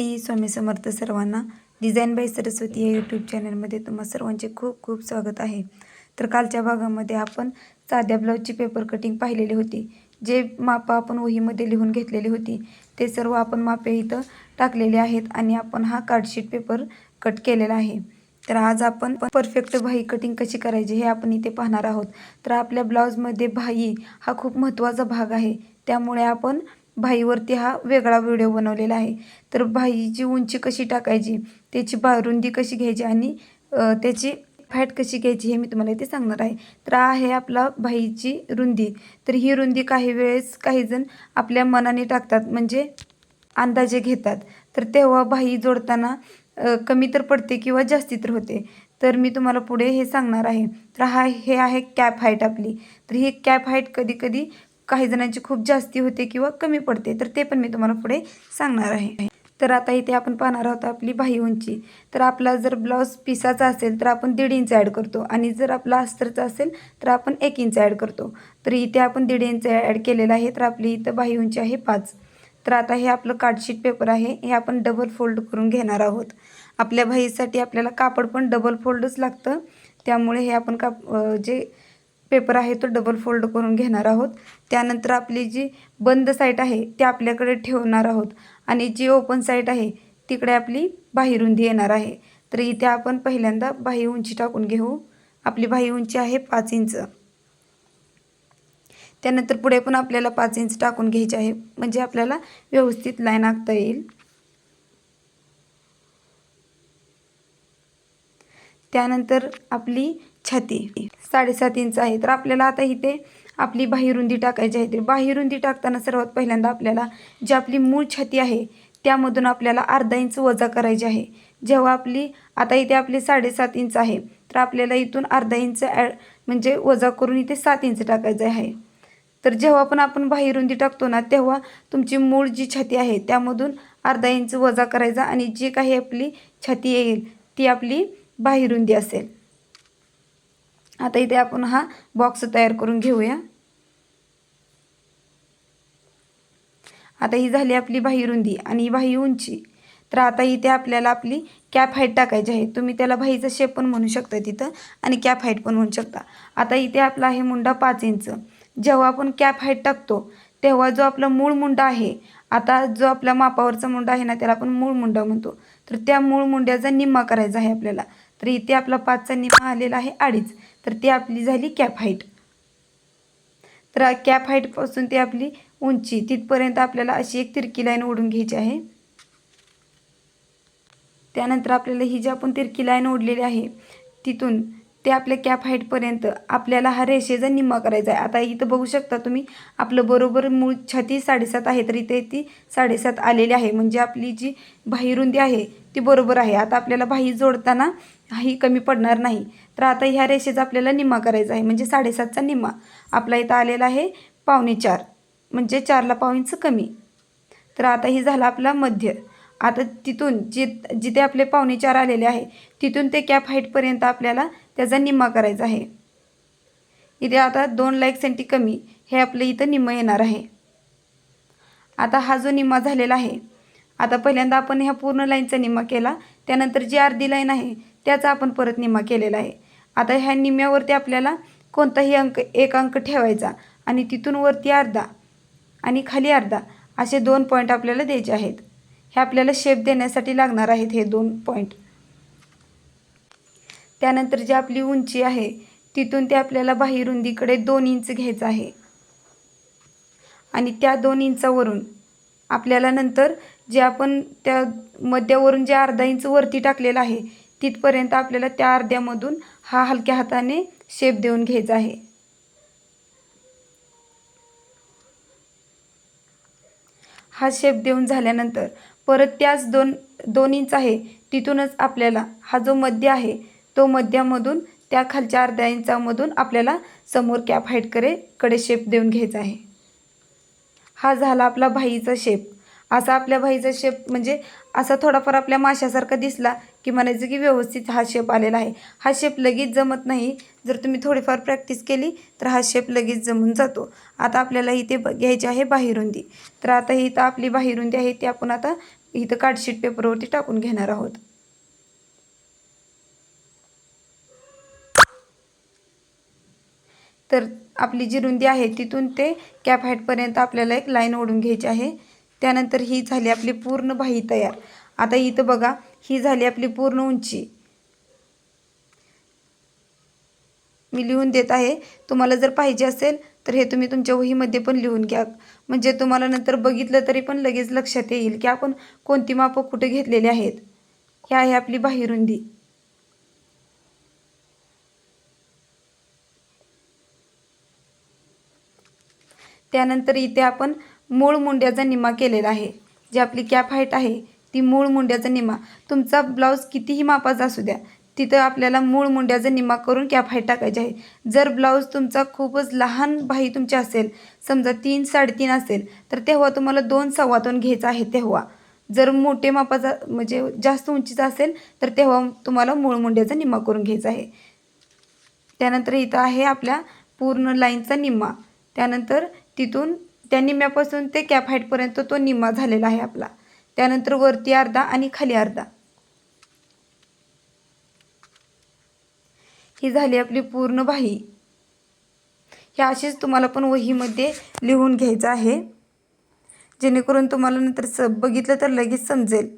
श्री स्वामी समर्थ सर्वांना. Design bye Saraswati या YouTube चॅनलमध्ये तुम्हा सर्वांचे खूप खूप स्वागत आहे. तर कालच्या भागामध्ये आपण साध्या ब्लाऊजची पेपर कटिंग पाहिलेली होती. जे मापं आपण वहीमध्ये लिहून घेतलेली होती ते सर्व आपण मापे इथं टाकलेले आहेत आणि आपण हा कार्डशीट पेपर कट केलेला आहे. तर आज आपण परफेक्ट भाई कटिंग कशी करायची हे आपण इथे पाहणार आहोत. तर आपल्या ब्लाऊजमध्ये भाई हा खूप महत्त्वाचा भाग आहे. त्यामुळे आपण भाईवरती हा वेगळा व्हिडिओ बनवलेला आहे. तर भाईची उंची कशी टाकायची त्याची बारुंदी कशी घ्यायची आणि त्याची फॅट कशी घ्यायची हे मी तुम्हाला इथे सांगणार आहे. तर आहे आपला भाईची रुंदी. तर ही रुंदी काही वेळेस काही जण आपल्या मनाने टाकतात म्हणजे अंदाजे घेतात. तर तेव्हा भाई जोडताना कमी तर पडते किंवा जास्ती तर होते. तर मी तुम्हाला पुढे हे सांगणार आहे. तर हा हे आहे कॅप हाईट आपली. तर ही कॅप हाईट कधी कधी काही जणांची खूप जास्ती होते किंवा कमी पडते तर ते पण मी तुम्हाला पुढे सांगणार आहे. तर आता इथे आपण पाहणार आहोत आपली बाही उंची. तर आपला जर ब्लाऊज पिसाचा असेल तर आपण दीड इंच ॲड करतो. आणि जर आपला अस्तरचा असेल तर आपण एक इंच ॲड करतो. तर इथे आपण दीड इंच ॲड केलेलं आहे तर आपली इथं बाही उंची आहे पाच. तर आता हे आपलं कार्डशीट पेपर आहे हे आपण डबल फोल्ड करून घेणार आहोत. आपल्या बाहीसाठी आपल्याला कापड पण डबल फोल्डच लागतं. त्यामुळे हे आपण काप जे पेपर आहे तो डबल फोल्ड करून घेणार आहोत. त्यानंतर आपली जी बंद साईट आहे ती आपल्याकडे ठेवणार आहोत. आणि जी ओपन साईट आहे तिकडे आपली बाही रुंदी येणार आहे. तर इथे आपण पहिल्यांदा बाही उंची टाकून घेऊ. आपली बाही उंची आहे पाच इंच. त्यानंतर पुढे पण आपल्याला पाच इंच टाकून घ्यायचे आहे. म्हणजे आपल्याला व्यवस्थित लाईन आखता येईल. त्यानंतर आपली छाती. साडेसात इंच आहे. तर आपल्याला आता इथे आपली बाहिरुंदी टाकायची आहे. तर बाहिरुंदी टाकताना सर्वात पहिल्यांदा आपल्याला जी आपली मूळ छाती आहे त्यामधून आपल्याला अर्धा इंच वजा करायची आहे. जेव्हा आपली आता इथे आपली साडेसात इंच आहे तर आपल्याला इथून अर्धा इंच ॲड म्हणजे वजा करून इथे सात इंच टाकायचं आहे. तर जेव्हा पण आपण बाहिरुंदी टाकतो ना तेव्हा तुमची मूळ जी छाती आहे त्यामधून अर्धा इंच वजा करायचा आणि जी काही आपली छाती येईल ती आपली बाहिरुंदी असेल. आता इथे आपण हा बॉक्स तयार करून घेऊया. आता ही झाली आपली बाही रुंदी आणि ही बाही उंची. तर आता इथे आपल्याला आपली कॅप हाईट टाकायची आहे. तुम्ही त्याला बाहीचा शेप पण म्हणू शकता तिथं आणि कॅप हाईट पण म्हणू शकता. आता इथे आपला आहे मुंडा पाच इंच. जेव्हा आपण कॅप हाईट टाकतो तेव्हा जो आपला मूळ मुंडा आहे आता जो आपल्या मापावरचा मुंडा आहे ना त्याला आपण मूळ मुंडा म्हणतो. तर त्या मूळ मुंड्याचा निम्मा करायचा आहे आपल्याला. तर इथे आपला पाचचा निम्मा आलेला आहे अडीच. तर ती आपली झाली कॅप हाईट. तर कॅप हाईटपासून ती आपली उंची तिथपर्यंत आपल्याला अशी एक तिरकी लाईन ओढून घ्यायची आहे. त्यानंतर आपल्याला ही जी आपण तिरकी लाईन ओढलेली आहे तिथून ते आपल्या कॅप हाईटपर्यंत आपल्याला हा रेषेचा निम्मा करायचा आहे. आता इथं बघू शकता तुम्ही आपलं बरोबर मूळ छाती साडेसात आहे तर इथे ती साडेसात आलेली आहे. म्हणजे आपली जी बाहीरुंदी आहे ती बरोबर आहे. आता आपल्याला बाही जोडताना ही कमी पडणार नाही. तर आता ह्या रेषेचा आपल्याला निम्मा करायचा आहे. म्हणजे साडेसातचा निम्मा. आपला इथं आलेला आहे पावणे चार. म्हणजे चारला पाव कमी. तर आता ही झाला आपला मध्य. आता तिथून जि जिथे आपले पावणे चार आलेले आहे तिथून ते कॅप हाईटपर्यंत आपल्याला त्याचा निम्मा करायचा आहे. इथे आता दोन लाईक सेंटी कमी हे आपलं इथं निम्म येणार आहे. आता हा जो निम्मा झालेला आहे आता पहिल्यांदा आपण ह्या पूर्ण लाईनचा निम्मा केला त्यानंतर जी अर्धी लाईन आहे त्याचा आपण परत निम्मा केलेला आहे. आता ह्या निम्म्यावरती आपल्याला कोणताही अंक एक अंक ठेवायचा आणि तिथून वरती अर्धा आणि खाली अर्धा असे दोन पॉईंट आपल्याला द्यायचे आहेत. हे आपल्याला शेप देण्यासाठी लागणार आहेत हे दोन पॉईंट त्यानंतर जी आपली उंची आहे तिथून ते आपल्याला बाहीरुंदीकडे दोन इंच घ्यायचं आहे. आणि त्या दोन इंचावरून आपल्याला नंतर जे आपण त्या मध्यावरून जे अर्धा इंच वरती टाकलेलं आहे तिथपर्यंत आपल्याला त्या अर्ध्यामधून हा हलक्या हाताने शेप देऊन घ्यायचा आहे. हा शेप देऊन झाल्यानंतर परत त्याच दोन दोन इंच आहे तिथूनच आपल्याला हा जो मध्य आहे तो मध्यामधून त्या खालच्या अर्ध्या इंचामधून आपल्याला समोर कॅप हाईटकडे कडे शेप देऊन घ्यायचा आहे. हा झाला आपला भाईचा शेप असा आपल्या भाईचा शेप म्हणजे असा थोडाफार आपल्या माशासारखा दिसला की म्हणायचं की व्यवस्थित हा शेप आलेला आहे. हा शेप लगेच जमत नाही. जर तुम्ही थोडीफार प्रॅक्टिस केली तर हा शेप लगेच जमून जातो. आता आपल्याला इथे ब- घ्यायची आहे बाहीरुंदी. तर आता ही इथं आपली बाहीरुंदी आहे ती आपण आता इथं कार्डशीट पेपरवरती टाकून घेणार आहोत. तर आपली जी रुंदी आहे तिथून ते कॅप हाईटपर्यंत आपल्याला एक लाईन ओढून घ्यायची आहे. त्यानंतर ही झाली आपली पूर्ण बाही तयार. आता इथं बघा ही झाली आपली पूर्ण उंची. मी लिहून देत आहे. तुम्हाला जर पाहिजे असेल तर हे तुम्ही तुमच्या वहीमध्ये पण लिहून घ्या. म्हणजे तुम्हाला नंतर बघितलं तरी पण लगेच लक्षात येईल की आपण कोणती मापं कुठे घेतलेली आहेत. ही आहे आपली बाही त्यानंतर इथे आपण मूळ मुंड्याचा निमा केलेला आहे. जी आपली कॅप हाईट आहे ती मूळ मुंड्याचा निमा तुमचा ब्लाऊज कितीही मापाचा असू द्या तिथं आपल्याला मूळ मुंड्याचा निमा करून कॅप हाईट टाकायची आहे. जर ब्लाऊज तुमचा खूपच लहान बाही तुमची असेल समजा तीन साडेतीन असेल तर तेव्हा तुम्हाला दोन सव्वातून घ्यायचा आहे तेव्हा. जर मोठे मापाचा म्हणजे जास्त उंचीचा असेल तर तेव्हा तुम्हाला मूळ मुंड्याचा निमा करून घ्यायचा आहे. त्यानंतर इथं आहे आपल्या पूर्ण लाईनचा निम्मा. त्यानंतर तिथून त्या निम्म्यापासून ते कॅप हाईटपर्यंत तो निम्मा झालेला आहे आपला. त्यानंतर वरती अर्धा आणि खाली अर्धा. ही झाली आपली पूर्ण बाही. ह्या अशीच तुम्हाला पण वहीमध्ये लिहून घ्यायचं आहे. जेणेकरून तुम्हाला नंतर स बघितलं तर लगेच समजेल.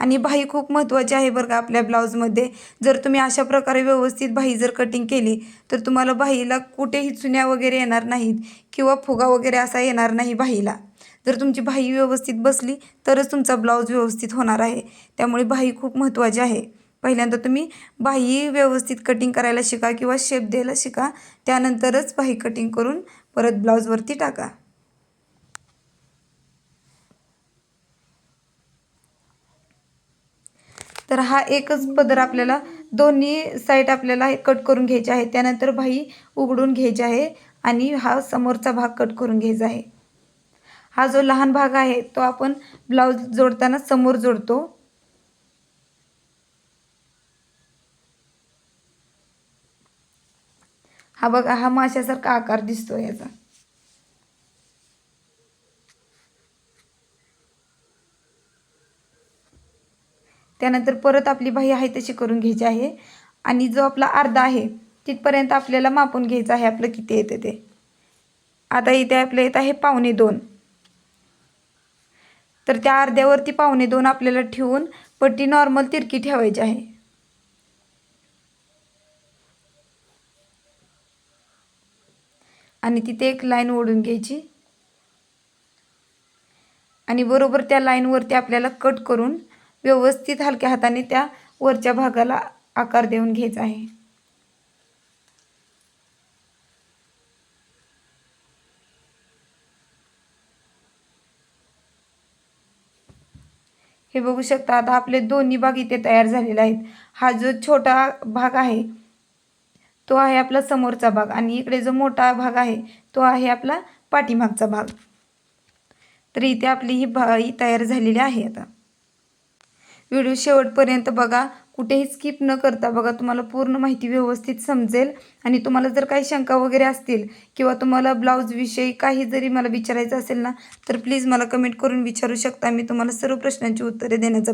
आणि बाही खूप महत्त्वाची आहे बरं का आपल्या ब्लाऊजमध्ये. जर तुम्ही अशा प्रकारे व्यवस्थित बाही जर कटिंग केली तर तुम्हाला बाहीला कुठेही चुन्या वगैरे येणार नाहीत किंवा फुगा वगैरे असा येणार नाही बाहीला जर तुमची बाही व्यवस्थित बसली तरच तुमचा ब्लाऊज व्यवस्थित होणार आहे. त्यामुळे बाही खूप महत्त्वाची आहे. पहिल्यांदा तुम्ही बाही व्यवस्थित कटिंग करायला शिका किंवा शेप द्यायला शिका त्यानंतरच बाही कटिंग करून परत ब्लाऊजवरती टाका. तर हा एकच पदर आपल्याला दोन्ही साईड आपल्याला कट करून घ्यायचे आहे. त्यानंतर बाही उघडून घ्यायची आहे आणि हा समोरचा भाग कट करून घ्यायचा आहे. हा जो लहान भाग आहे तो आपण ब्लाऊज जोडताना समोर जोडतो. हा बघा हा माशासारखा आकार दिसतो याचा. त्यानंतर परत आपली बाही आहे तशी करून घ्यायची आहे. आणि जो आपला अर्धा आहे तिथपर्यंत आपल्याला मापून घ्यायचं आहे आपलं किती येतं ते. आता इथे आपलं येत आहे पावणे दोन. तर त्या अर्ध्यावरती पावणे दोन आपल्याला ठेवून पट्टी नॉर्मल तिरकी ठेवायची आहे. आणि तिथे एक लाईन ओढून घ्यायची. आणि बरोबर त्या लाईनवरती आपल्याला कट करून व्यवस्थित हलक्या हाताने त्या वरच्या भागाला आकार देऊन घ्यायचा आहे. हे बघू शकता आता आपले दोन्ही भाग इथे तयार झालेले आहेत. हा जो छोटा भाग आहे तो आहे आपला समोरचा भाग आणि इकडे जो मोठा भाग आहे तो आहे आपला पाठीमागचा भाग. तर इथे आपली ही बाई तयार झालेली आहे आता. व्हिडिओ शेवटपर्यंत बघा. कुठेही स्किप न करता बघा तुम्हाला पूर्ण माहिती व्यवस्थित समजेल. आणि तुम्हाला जर काही शंका वगैरे असतील किंवा तुम्हाला ब्लाऊजविषयी काही जरी मला विचारायचं असेल ना तर प्लीज मला कमेंट करून विचारू शकता. मी तुम्हाला सर्व प्रश्नांची उत्तरे देण्याचा